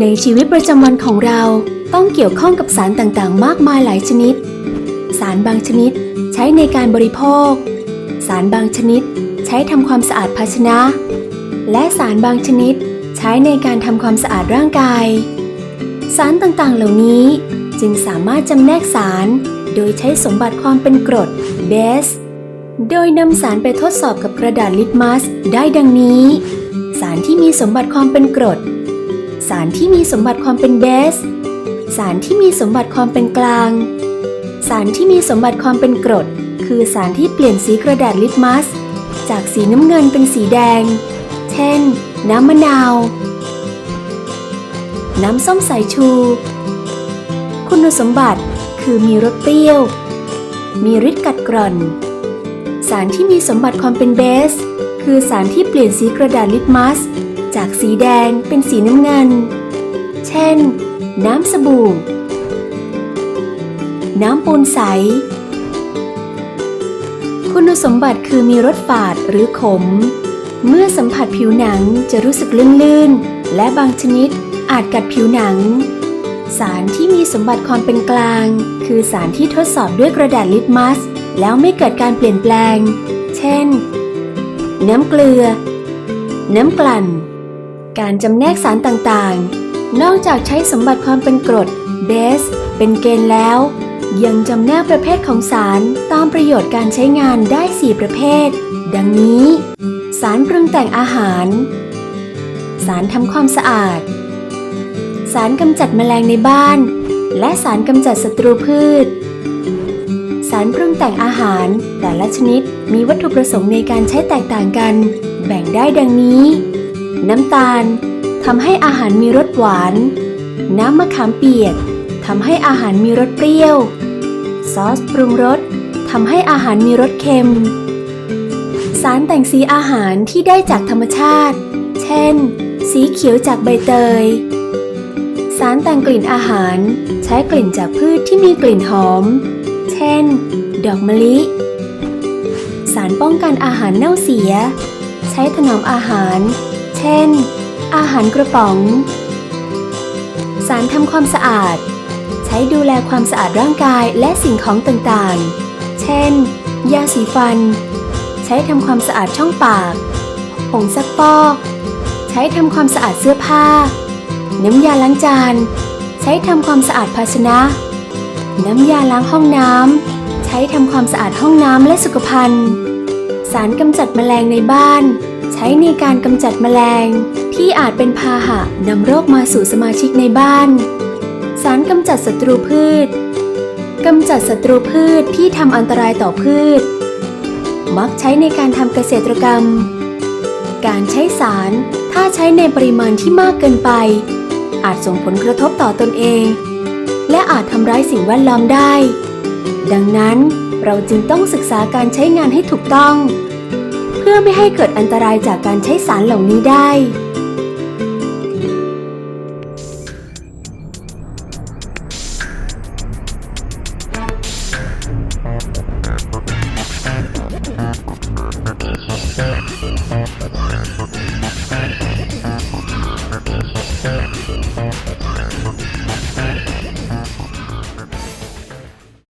ในชีวิตประจำวันของเราต้องเกี่ยวข้องกับสารต่างๆ มากมายหลายชนิด สารบางชนิดใช้ในการบริโภค สารบางชนิดใช้ทำความสะอาดภาชนะ และสารบางชนิดใช้ในการทำความสะอาดร่างกาย สารต่างๆ เหล่านี้จึงสามารถจำแนกสารโดยใช้สมบัติความเป็นกรดเบส โดยนำสารไปทดสอบกับกระดาษลิตมัสได้ดังนี้ สารที่มีสมบัติความเป็นกรด สารที่มีสมบัติความเป็นเบส สารที่มีสมบัติความเป็นกลาง สารที่มีสมบัติความเป็นกรด คือสารที่เปลี่ยนสีกระดาษลิตมัส จากสีน้ำเงินเป็นสีแดง เช่น น้ำมะนาว น้ำส้มสายชู คุณสมบัติคือมีรสเปรี้ยว มีฤทธิ์กัดกร่อน สารที่มีสมบัติความเป็นเบส คือสารที่เปลี่ยนสีกระดาษลิตมัส จากสีแดงเป็นสีน้ำเงิน เช่น น้ำสบู่ น้ำปูนใส คุณสมบัติคือมีรสฝาดหรือขม เมื่อสัมผัสผิวหนังจะรู้สึกลื่นๆ และบางชนิดอาจกัดผิวหนัง สารที่มีสมบัติความเป็นกลาง คือสารที่ทดสอบด้วยกระดาษลิตมัส แล้วไม่เกิดการเปลี่ยนแปลง เช่น น้ำเกลือ น้ำกลั่น การจำแนกสารต่างๆ นอกจากใช้สมบัติความเป็นกรดเบส เป็นเกณฑ์แล้ว ยังจำแนกประเภทของสารตามประโยชน์การใช้งานได้ 4 ประเภท ดังนี้ สารปรุงแต่งอาหาร สารทำความสะอาด สารกำจัดแมลงในบ้าน และสารกำจัดศัตรูพืช สารปรุงแต่งอาหาร แต่ละชนิดมีวัตถุประสงค์ในการใช้แตกต่างกัน แบ่งได้ดังนี้ น้ำตาลทำให้อาหารมีรสหวาน น้ำมะขามเปียกทำให้อาหารมีรสเปรี้ยว ซอสปรุงรสทำให้อาหารมีรสเค็ม สารแต่งสีอาหารที่ได้จากธรรมชาติ เช่น สีเขียวจากใบเตย สารแต่งกลิ่นอาหารใช้กลิ่นจากพืชที่มีกลิ่นหอม เช่น ดอกมะลิ สารป้องกันอาหารเน่าเสีย ใช้ถนอมอาหาร ช่น อาหารกระป๋อง สารทำความสะอาด ใช้ดูแลความสะอาดร่างกายและสิ่งของต่างๆ เช่น ยาสีฟัน ใช้ทำความสะอาดช่องปาก ผงซักฟอก ใช้ทำความสะอาดเสื้อผ้า น้ำยาล้างจาน ใช้ทำความสะอาดภาชนะ น้ำยาล้างห้องน้ำ ใช้ทำความสะอาดห้องน้ำและสุขภัณฑ์ สารกำจัดแมลงในบ้าน ช้ในการกำจัดแมลง ที่อาจเป็นพาหะนำโรคมาสู่สมาชิกในบ้าน สารกำจัดศัตรูพืชกำจัดศัตรูพืชที่ทำอันตรายต่อพืช มักใช้ในการทำเกษตรกรรม การใช้สารถ้าใช้ในปริมาณที่มากเกินไป อาจส่งผลกระทบต่อตนเอง และอาจทำร้ายสิ่งแวดล้อมได้ ดังนั้นเราจึงต้องศึกษาการใช้งานให้ถูกต้อง พื่อไม่ให้เกิดอันตรายจากการใช้สารเหล่านี้ได้